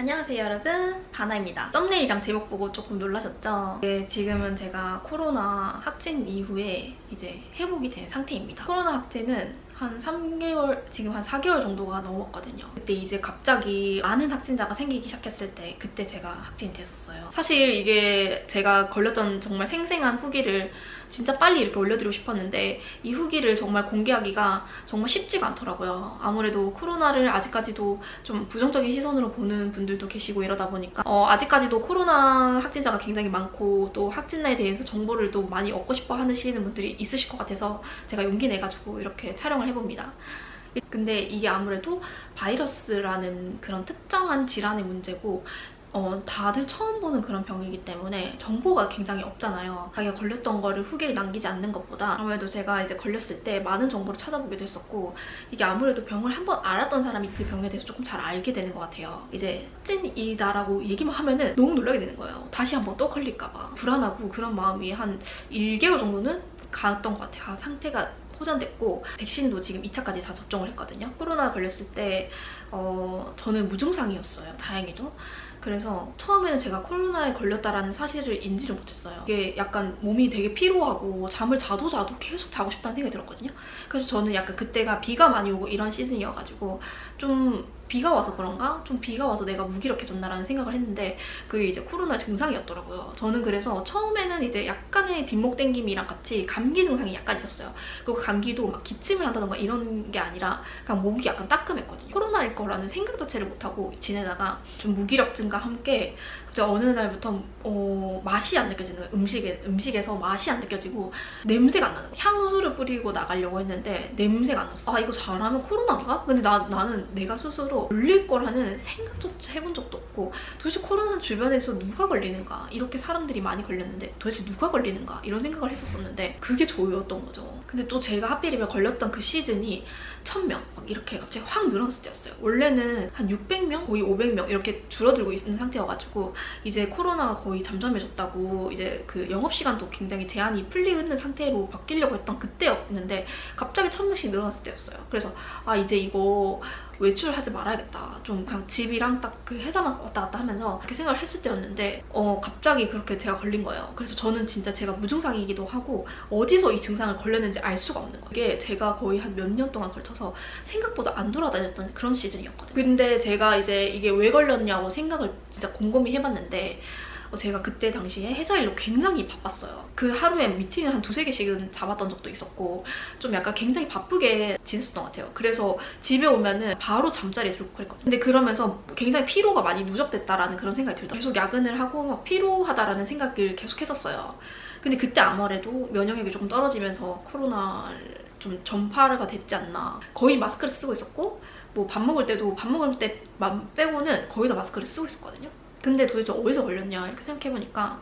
안녕하세요 여러분 바나입니다 썸네일이랑 제목 보고 조금 놀라셨죠? 네, 지금은 제가 코로나 확진 이후에 이제 회복이 된 상태입니다 코로나 확진은 한 3개월, 지금 한 4개월 정도가 넘었거든요. 그때 이제 갑자기 많은 확진자가 생기기 시작했을 때 그때 제가 확진이 됐었어요. 사실 이게 제가 걸렸던 정말 생생한 후기를 진짜 빨리 이렇게 올려드리고 싶었는데 이 후기를 정말 공개하기가 정말 쉽지가 않더라고요. 아무래도 코로나를 아직까지도 좀 부정적인 시선으로 보는 분들도 계시고 이러다 보니까 어, 아직까지도 코로나 확진자가 굉장히 많고 또 확진자에 대해서 정보를 또 많이 얻고 싶어 하시는 분들이 있으실 것 같아서 제가 용기 내가지고 이렇게 촬영을 해봅니다. 근데 이게 아무래도 바이러스라는 그런 특정한 질환의 문제고 어, 다들 처음 보는 그런 병이기 때문에 정보가 굉장히 없잖아요. 자기가 걸렸던 거를 후기를 남기지 않는 것보다 아무래도 제가 이제 걸렸을 때 많은 정보를 찾아보기도 했었고 이게 아무래도 병을 한번 알았던 사람이 그 병에 대해서 조금 잘 알게 되는 것 같아요. 이제 찐이다라고 얘기만 하면은 너무 놀라게 되는 거예요. 다시 한번 또 걸릴까봐 불안하고 그런 마음이 한 1개월 정도는 갔던 것 같아요. 상태가 호전됐고 백신도 지금 2차까지 다 접종을 했거든요. 코로나 걸렸을 때 어, 저는 무증상이었어요. 다행히도. 그래서 처음에는 제가 코로나에 걸렸다라는 사실을 인지를 못했어요. 이게 약간 몸이 되게 피로하고 잠을 자도 자도 계속 자고 싶다는 생각이 들었거든요. 그래서 저는 약간 그때가 비가 많이 오고 이런 시즌이어가지고 좀 비가 와서 그런가? 좀 비가 와서 내가 무기력해졌나라는 생각을 했는데 그게 이제 코로나 증상이었더라고요. 저는 그래서 처음에는 이제 약간의 뒷목 땡김이랑 같이 감기 증상이 약간 있었어요. 그리고 감기도 막 기침을 한다던가 이런 게 아니라 그냥 목이 약간 따끔했거든요. 코로나일 거라는 생각 자체를 못하고 지내다가 좀 무기력증과 함께 갑자기 어느 날부터 어, 맛이 안 느껴지는. 음식에, 음식에서 맛이 안 느껴지고 냄새가 안 나는 거예요. 향수를 뿌리고 나가려고 했는데 냄새가 안 났어. 아 이거 잘하면 코로나인가? 근데 나, 나는 내가 스스로 걸릴 거라는 생각조차 해본 적도 없고 도대체 코로나 주변에서 누가 걸리는가? 이렇게 사람들이 많이 걸렸는데 도대체 누가 걸리는가? 이런 생각을 했었었는데 그게 저였던 거죠. 근데 또 제가 하필이면 걸렸던 그 시즌이 1000명 막 이렇게 갑자기 확 늘어났을 때였어요. 원래는 한 600명, 거의 500명 이렇게 줄어들고 있는 상태여가지고 이제 코로나가 거의 잠잠해졌다고 이제 그 영업 시간도 굉장히 제한이 풀리는 상태로 바뀌려고 했던 그때였는데 갑자기 1000명씩 늘어났을 때였어요. 그래서 아 이제 이거 외출하지 말아야겠다. 좀 그냥 집이랑 딱 그 회사만 왔다 갔다 하면서 그렇게 생각을 했을 때였는데 어 갑자기 그렇게 제가 걸린 거예요. 그래서 저는 진짜 제가 무증상이기도 하고 어디서 이 증상을 걸렸는지 알 수가 없는 거예요. 이게 제가 거의 한 몇 년 동안 걸쳐서 생각보다 안 돌아다녔던 그런 시즌이었거든요. 근데 제가 이제 이게 왜 걸렸냐고 생각을 진짜 곰곰이 해봤는데 어, 제가 그때 당시에 회사 일로 굉장히 바빴어요. 그 하루에 미팅을 한 두세 개씩은 잡았던 적도 있었고 좀 약간 굉장히 바쁘게 지냈었던 것 같아요. 그래서 집에 오면은 바로 잠자리에 들고 그랬거든요. 근데 그러면서 굉장히 피로가 많이 누적됐다라는 그런 생각이 들다. 계속 야근을 하고 막 피로하다라는 생각을 계속 했었어요. 근데 그때 아무래도 면역력이 조금 떨어지면서 코로나를 좀 전파가 됐지 않나. 거의 마스크를 쓰고 있었고 뭐 밥 먹을 때도 밥 먹을 때만 빼고는 거의 다 마스크를 쓰고 있었거든요. 근데 도대체 어디서 걸렸냐 이렇게 생각해보니까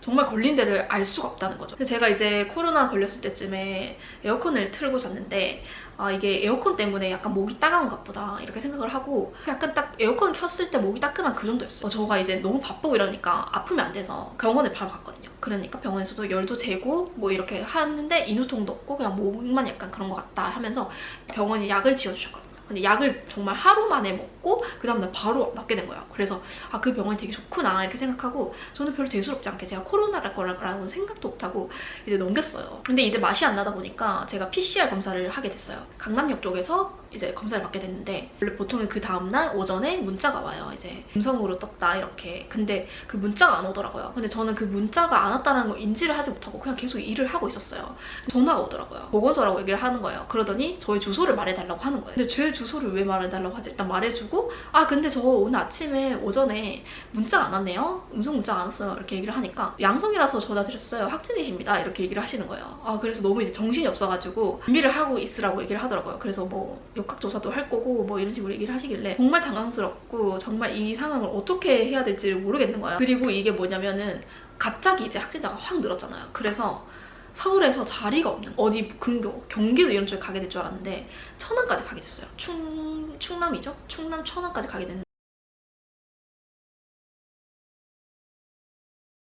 정말 걸린 데를 알 수가 없다는 거죠. 제가 이제 코로나 걸렸을 때쯤에 에어컨을 틀고 잤는데 아 이게 에어컨 때문에 약간 목이 따가운 것보다 이렇게 생각을 하고 약간 딱 에어컨 켰을 때 목이 따끔한 그 정도였어요. 어, 저가 이제 너무 바쁘고 이러니까 아프면 안 돼서 병원에 바로 갔거든요. 그러니까 병원에서도 열도 재고 뭐 이렇게 하는데 인후통도 없고 그냥 목만 약간 그런 것 같다 하면서 병원이 약을 지어주셨거든요. 근데 약을 정말 하루 만에 먹고 그 다음날 바로 낫게 된 거예요. 그래서 아 그 병원이 되게 좋구나 이렇게 생각하고 저는 별로 대수롭지 않게 제가 코로나랄 거라고 생각도 못하고 이제 넘겼어요. 근데 이제 맛이 안 나다 보니까 제가 PCR 검사를 하게 됐어요. 강남역 쪽에서 이제 검사를 받게 됐는데 원래 보통은 그 다음날 오전에 문자가 와요. 이제 음성으로 떴다 이렇게. 근데 그 문자가 안 오더라고요. 근데 저는 그 문자가 안 왔다는 걸 인지를 하지 못하고 그냥 계속 일을 하고 있었어요. 전화가 오더라고요. 보건소라고 얘기를 하는 거예요. 그러더니 저희 주소를 말해달라고 하는 거예요. 근데 제 주소를 왜 말해달라고 하지? 일단 말해주고 아 근데 저 오늘 아침에 오전에 문자가 안 왔네요. 음성 문자가 안 왔어요. 이렇게 얘기를 하니까 양성이라서 전화 드렸어요. 확진이십니다. 이렇게 얘기를 하시는 거예요. 아 그래서 너무 이제 정신이 없어가지고 준비를 하고 있으라고 얘기를 하더라고요. 그래서 뭐 역학조사도 할 거고 뭐 이런 식으로 얘기를 하시길래 정말 당황스럽고 정말 이 상황을 어떻게 해야 될지를 모르겠는 거예요. 그리고 이게 뭐냐면은 갑자기 이제 확진자가 확 늘었잖아요. 그래서 서울에서 자리가 없는 어디 근교 경기도 이런 쪽에 가게 될 줄 알았는데 천안까지 가게 됐어요. 충 충남이죠? 충남 천안까지 가게 됐는데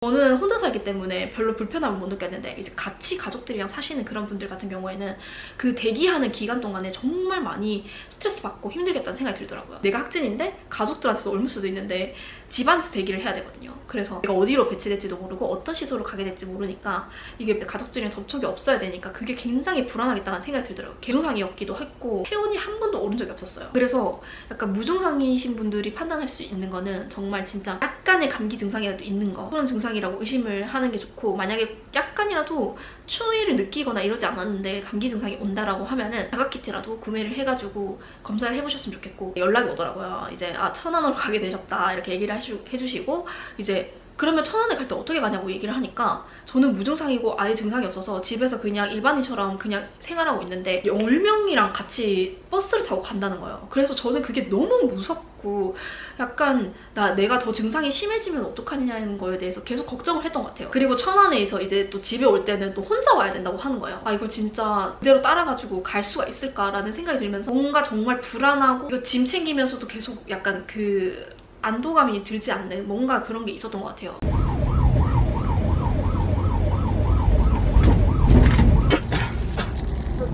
저는 혼자 살기 때문에 별로 불편함을 못 느꼈는데 이제 같이 가족들이랑 사시는 그런 분들 같은 경우에는 그 대기하는 기간 동안에 정말 많이 스트레스 받고 힘들겠다는 생각이 들더라고요. 내가 확진인데 가족들한테도 옮을 수도 있는데 집안에서 대기를 해야 되거든요. 그래서 내가 어디로 배치될지도 모르고 어떤 시설로 가게 될지 모르니까 이게 가족들이랑 접촉이 없어야 되니까 그게 굉장히 불안하겠다는 생각이 들더라고요. 개중상이었기도 했고 체온이 한 번도 오른 적이 없었어요. 그래서 약간 무증상이신 분들이 판단할 수 있는 거는 정말 진짜 약간의 감기 증상이라도 있는 거 그런 증상 이라고 의심을 하는 게 좋고 만약에 약간이라도 추위를 느끼거나 이러지 않았는데 감기 증상이 온다라고 하면은 자가키트라도 구매를 해가지고 검사를 해보셨으면 좋겠고 연락이 오더라고요. 이제 아 천안으로 가게 되셨다 이렇게 얘기를 해주, 해주시고 이제 그러면 천안에 갈 때 어떻게 가냐고 얘기를 하니까 저는 무증상이고 아예 증상이 없어서 집에서 그냥 일반인처럼 그냥 생활하고 있는데 10명이랑 같이 버스를 타고 간다는 거예요. 그래서 저는 그게 너무 무섭고 약간 나 내가 더 증상이 심해지면 어떡하냐는 거에 대해서 계속 걱정을 했던 것 같아요. 그리고 천안에서 이제 또 집에 올 때는 또 혼자 와야 된다고 하는 거예요. 아 이거 진짜 그대로 따라가지고 갈 수가 있을까라는 생각이 들면서 뭔가 정말 불안하고 이거 짐 챙기면서도 계속 약간 그 안도감이 들지 않는 뭔가 그런 게 있었던 것 같아요.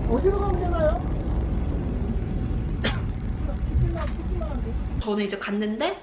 어디로 가면 되나요? 저는 이제 갔는데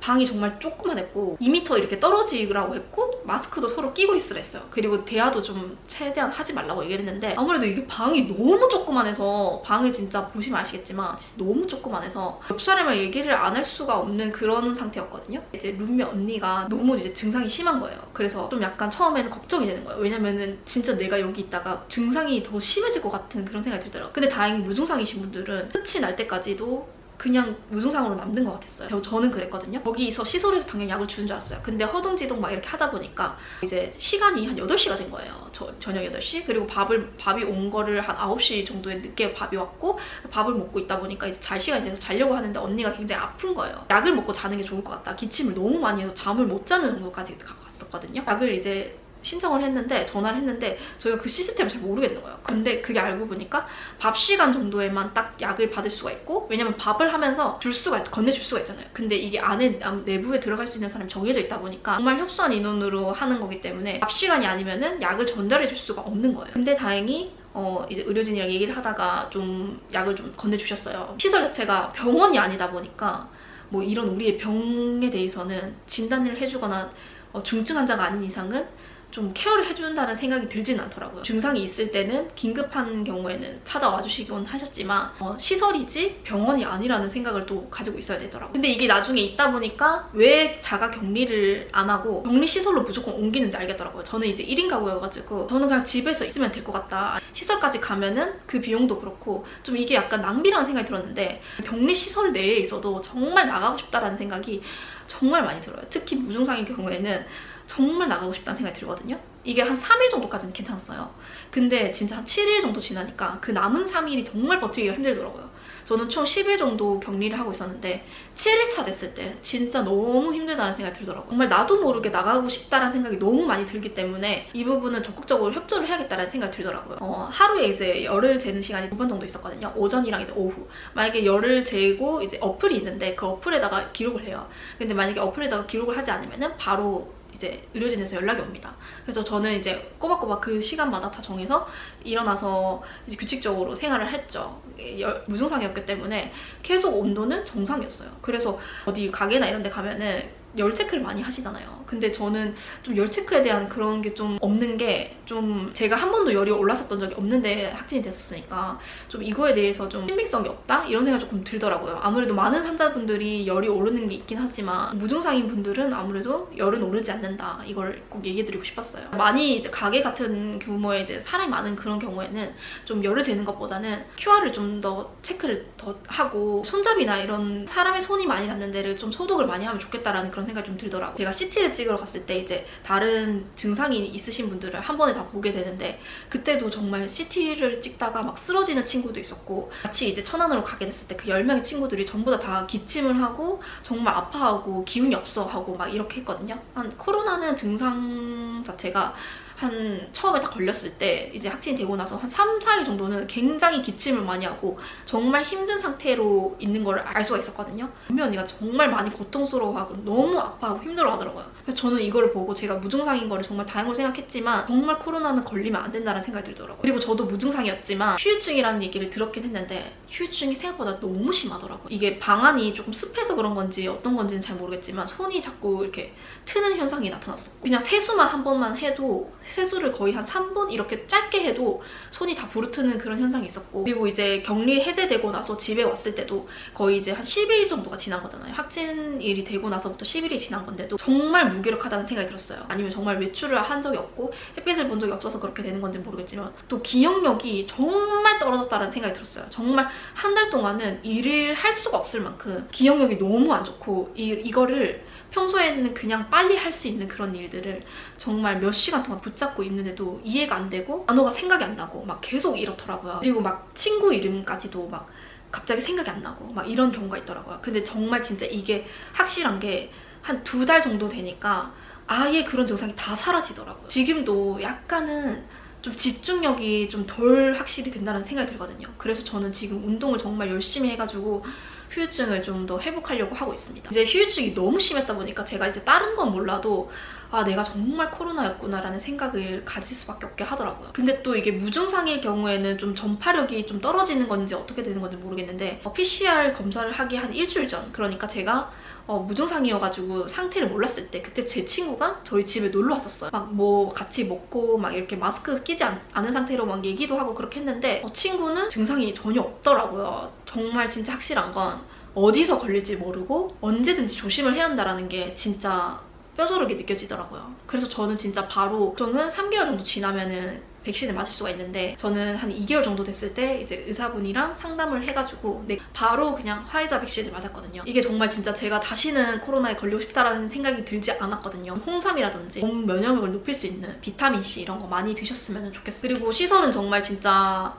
방이 정말 조그만했고 2m 이렇게 떨어지라고 했고 마스크도 서로 끼고 있으라 했어요. 그리고 대화도 좀 최대한 하지 말라고 얘기를 했는데 아무래도 이게 방이 너무 조그만해서 방을 진짜 보시면 아시겠지만 진짜 너무 조그만해서 옆 사람을 얘기를 안 할 수가 없는 그런 상태였거든요. 이제 룸메 언니가 너무 이제 증상이 심한 거예요. 그래서 좀 약간 처음에는 걱정이 되는 거예요. 왜냐면은 진짜 내가 여기 있다가 증상이 더 심해질 것 같은 그런 생각이 들더라고요. 근데 다행히 무증상이신 분들은 끝이 날 때까지도 그냥 무증상으로 남는 것 같았어요. 저, 저는 그랬거든요. 거기서 시설에서 당연히 약을 주는 줄 알았어요. 근데 허둥지둥 막 이렇게 하다 보니까 이제 시간이 한 8시가 된 거예요. 저, 저녁 8시. 그리고 밥을, 밥이 온 거를 한 9시 정도에 늦게 밥이 왔고 밥을 먹고 있다 보니까 이제 잘 시간이 돼서 자려고 하는데 언니가 굉장히 아픈 거예요. 약을 먹고 자는 게 좋을 것 같다. 기침을 너무 많이 해서 잠을 못 자는 정도까지 갔었거든요. 약을 이제 신청을 했는데 전화를 했는데 저희가 그 시스템을 잘 모르겠는 거예요. 근데 그게 알고 보니까 밥 시간 정도에만 딱 약을 받을 수가 있고 왜냐면 밥을 하면서 줄 수가 있, 건네줄 수가 있잖아요. 근데 이게 안에 아, 내부에 들어갈 수 있는 사람이 정해져 있다 보니까 정말 협소한 인원으로 하는 거기 때문에 밥 시간이 아니면은 약을 전달해 줄 수가 없는 거예요. 근데 다행히 어, 이제 의료진이랑 얘기를 하다가 좀 약을 좀 건네주셨어요. 시설 자체가 병원이 아니다 보니까 뭐 이런 우리의 병에 대해서는 진단을 해주거나 어, 중증 환자가 아닌 이상은 좀 케어를 해준다는 생각이 들지는 않더라고요. 증상이 있을 때는 긴급한 경우에는 찾아와 주시곤 하셨지만 어, 시설이지 병원이 아니라는 생각을 또 가지고 있어야 되더라고요. 근데 이게 나중에 있다 보니까 왜 자가 격리를 안 하고 격리 시설로 무조건 옮기는지 알겠더라고요. 저는 이제 1인 가구여가지고 저는 그냥 집에서 있으면 될 것 같다. 시설까지 가면은 그 비용도 그렇고 좀 이게 약간 낭비라는 생각이 들었는데 격리 시설 내에 있어도 정말 나가고 싶다라는 생각이 정말 많이 들어요. 특히 무증상인 경우에는 정말 나가고 싶다는 생각이 들거든요. 이게 한 3일 정도까지는 괜찮았어요. 근데 진짜 한 7일 정도 지나니까 그 남은 3일이 정말 버티기가 힘들더라고요. 저는 총 10일 정도 격리를 하고 있었는데 7일차 됐을 때 진짜 너무 힘들다는 생각이 들더라고요. 정말 나도 모르게 나가고 싶다는 생각이 너무 많이 들기 때문에 이 부분은 적극적으로 협조를 해야겠다는 생각이 들더라고요. 어, 하루에 이제 열을 재는 시간이 두 번 정도 있었거든요. 오전이랑 이제 오후. 만약에 열을 재고 이제 어플이 있는데 그 어플에다가 기록을 해요. 근데 만약에 어플에다가 기록을 하지 않으면은 바로 이제 의료진에서 연락이 옵니다. 그래서 저는 이제 꼬박꼬박 그 시간마다 다 정해서 일어나서 이제 규칙적으로 생활을 했죠. 열, 무증상이었기 때문에 계속 온도는 정상이었어요. 그래서 어디 가게나 이런 데 가면은 열 체크를 많이 하시잖아요. 근데 저는 좀 열 체크에 대한 그런 게 좀 없는 게 좀 제가 한 번도 열이 올랐었던 적이 없는데 확진이 됐었으니까 좀 이거에 대해서 좀 신빙성이 없다? 이런 생각이 조금 들더라고요. 아무래도 많은 환자분들이 열이 오르는 게 있긴 하지만 무증상인 분들은 아무래도 열은 오르지 않는다. 이걸 꼭 얘기해드리고 싶었어요. 많이 이제 가게 같은 규모의 이제 사람이 많은 그런 경우에는 좀 열을 재는 것보다는 QR을 좀 더 체크를 더 하고 손잡이나 이런 사람의 손이 많이 닿는 데를 좀 소독을 많이 하면 좋겠다라는 그런 생각이 좀 들더라고요. 제가 CT를 찍으러 갔을 때 이제 다른 증상이 있으신 분들을 한 번에 다 보게 되는데 그때도 정말 CT를 찍다가 막 쓰러지는 친구도 있었고 같이 이제 천안으로 가게 됐을 때 그 10명의 친구들이 전부 다, 다 기침을 하고 정말 아파하고 기운이 없어 하고 막 이렇게 했거든요. 한 코로나는 증상 자체가 한 처음에 딱 걸렸을 때 이제 확진이 되고 나서 한 3, 4일 정도는 굉장히 기침을 많이 하고 정말 힘든 상태로 있는 걸 알 수가 있었거든요. 은미 언니가 정말 많이 고통스러워하고 너무 아파하고 힘들어하더라고요. 그래서 저는 이거를 보고 제가 무증상인 거를 정말 다행으로 생각했지만 정말 코로나는 걸리면 안 된다는 생각이 들더라고요. 그리고 저도 무증상이었지만 휴유증이라는 얘기를 들었긴 했는데 휴유증이 생각보다 너무 심하더라고요. 이게 방안이 조금 습해서 그런 건지 어떤 건지는 잘 모르겠지만 손이 자꾸 이렇게 트는 현상이 나타났었고 그냥 세수만 한 번만 해도 세수를 거의 한 3분 이렇게 짧게 해도 손이 다 부르트는 그런 현상이 있었고 그리고 이제 격리 해제되고 나서 집에 왔을 때도 거의 이제 한 10일 정도가 지난 거잖아요. 확진일이 되고 나서부터 10일이 지난 건데도 정말 무기력하다는 생각이 들었어요. 아니면 정말 외출을 한 적이 없고 햇빛을 본 적이 없어서 그렇게 되는 건지 모르겠지만 또 기억력이 정말 떨어졌다는 생각이 들었어요. 정말 한 달 동안은 일을 할 수가 없을 만큼 기억력이 너무 안 좋고 이, 이거를 평소에는 그냥 빨리 할 수 있는 그런 일들을 정말 몇 시간 동안 붙잡고 있는데도 이해가 안 되고 단어가 생각이 안 나고 막 계속 이렇더라고요. 그리고 막 친구 이름까지도 막 갑자기 생각이 안 나고 막 이런 경우가 있더라고요. 근데 정말 진짜 이게 확실한 게 한 두 달 정도 되니까 아예 그런 증상이 다 사라지더라고요. 지금도 약간은 좀 집중력이 좀 덜 확실히 된다는 생각이 들거든요. 그래서 저는 지금 운동을 정말 열심히 해가지고 휴유증을 좀 더 회복하려고 하고 있습니다. 이제 휴유증이 너무 심했다 보니까 제가 이제 다른 건 몰라도 아 내가 정말 코로나였구나라는 생각을 가질 수밖에 없게 하더라고요. 근데 또 이게 무증상일 경우에는 좀 전파력이 좀 떨어지는 건지 어떻게 되는 건지 모르겠는데 어, PCR 검사를 하기 한 일주일 전 그러니까 제가 어, 무증상이어가지고 상태를 몰랐을 때 그때 제 친구가 저희 집에 놀러 왔었어요. 막 뭐 같이 먹고 막 이렇게 마스크 끼지 않, 않은 상태로 막 얘기도 하고 그렇게 했는데 어, 친구는 증상이 전혀 없더라고요. 정말 진짜 확실한 건 어디서 걸릴지 모르고 언제든지 조심을 해야 한다라는 게 진짜 뼈저르게 느껴지더라고요. 그래서 저는 진짜 바로 저는 3개월 정도 지나면은 백신을 맞을 수가 있는데 저는 한 2개월 정도 됐을 때 이제 의사분이랑 상담을 해가지고 네, 바로 그냥 화이자 백신을 맞았거든요. 이게 정말 진짜 제가 다시는 코로나에 걸리고 싶다라는 생각이 들지 않았거든요. 홍삼이라든지 몸 면역력을 높일 수 있는 비타민 C 이런 거 많이 드셨으면 좋겠어요. 그리고 시설은 정말 진짜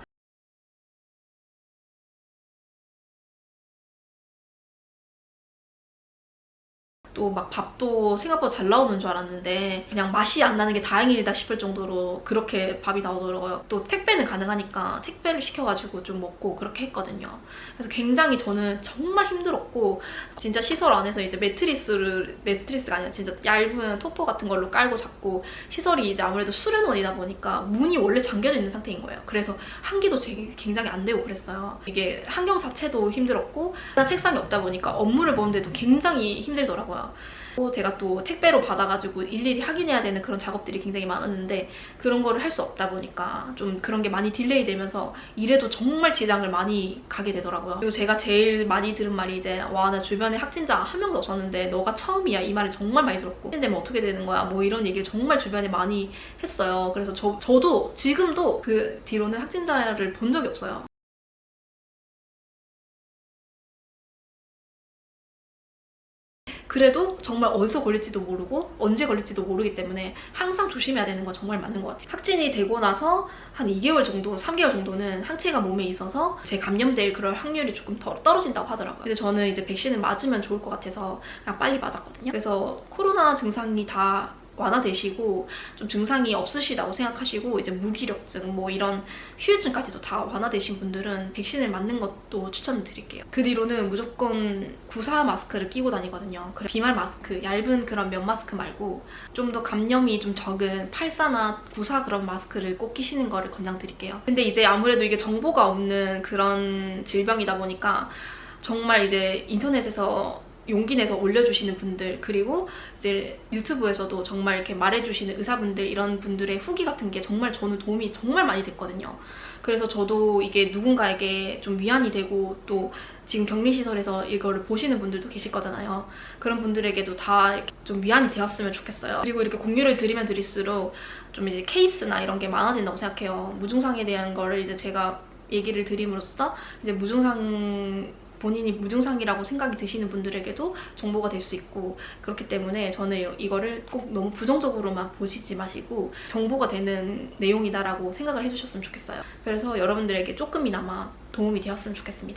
또 막 밥도 생각보다 잘 나오는 줄 알았는데 그냥 맛이 안 나는 게 다행이다 싶을 정도로 그렇게 밥이 나오더라고요. 또 택배는 가능하니까 택배를 시켜가지고 좀 먹고 그렇게 했거든요. 그래서 굉장히 저는 정말 힘들었고 진짜 시설 안에서 이제 매트리스를 매트리스가 아니라 진짜 얇은 토퍼 같은 걸로 깔고 잡고 시설이 이제 아무래도 수련원이다 보니까 문이 원래 잠겨져 있는 상태인 거예요. 그래서 한기도 굉장히 안 되고 그랬어요. 이게 환경 자체도 힘들었고 책상이 없다 보니까 업무를 보는데도 굉장히 힘들더라고 요. 또 제가 또 택배로 받아가지고 일일이 확인해야 되는 그런 작업들이 굉장히 많았는데 그런 거를 할 수 없다 보니까 좀 그런 게 많이 딜레이 되면서 일에도 정말 지장을 많이 가게 되더라고요. 그리고 제가 제일 많이 들은 말이 이제 와 나 주변에 확진자 한 명도 없었는데 너가 처음이야 이 말을 정말 많이 들었고 확진되면 어떻게 되는 거야 뭐 이런 얘기를 정말 주변에 많이 했어요. 그래서 저, 저도 지금도 그 뒤로는 확진자를 본 적이 없어요. 그래도 정말 어디서 걸릴지도 모르고 언제 걸릴지도 모르기 때문에 항상 조심해야 되는 건 정말 맞는 것 같아요. 확진이 되고 나서 한 2개월 정도, 3개월 정도는 항체가 몸에 있어서 제 감염될 그럴 확률이 조금 더 떨어진다고 하더라고요. 근데 저는 이제 백신을 맞으면 좋을 것 같아서 그냥 빨리 맞았거든요. 그래서 코로나 증상이 다 완화되시고 좀 증상이 없으시다고 생각하시고 이제 무기력증 뭐 이런 휴유증까지도 다 완화되신 분들은 백신을 맞는 것도 추천드릴게요. 그 뒤로는 무조건 구사 마스크를 끼고 다니거든요. 비말 마스크, 얇은 그런 면 마스크 말고 좀 더 감염이 좀 적은 팔사나 구사 그런 마스크를 꼭 끼시는 거를 권장드릴게요. 근데 이제 아무래도 이게 정보가 없는 그런 질병이다 보니까 정말 이제 인터넷에서 용기 내서 올려주시는 분들 그리고 이제 유튜브에서도 정말 이렇게 말해주시는 의사분들 이런 분들의 후기 같은 게 정말 저는 도움이 정말 많이 됐거든요. 그래서 저도 이게 누군가에게 좀 위안이 되고 또 지금 격리시설에서 이거를 보시는 분들도 계실 거잖아요. 그런 분들에게도 다 좀 위안이 되었으면 좋겠어요. 그리고 이렇게 공유를 드리면 드릴수록 좀 이제 케이스나 이런 게 많아진다고 생각해요. 무증상에 대한 거를 이제 제가 얘기를 드림으로써 이제 무증상 본인이 무증상이라고 생각이 드시는 분들에게도 정보가 될 수 있고 그렇기 때문에 저는 이거를 꼭 너무 부정적으로만 보시지 마시고 정보가 되는 내용이다라고 생각을 해주셨으면 좋겠어요. 그래서 여러분들에게 조금이나마 도움이 되었으면 좋겠습니다.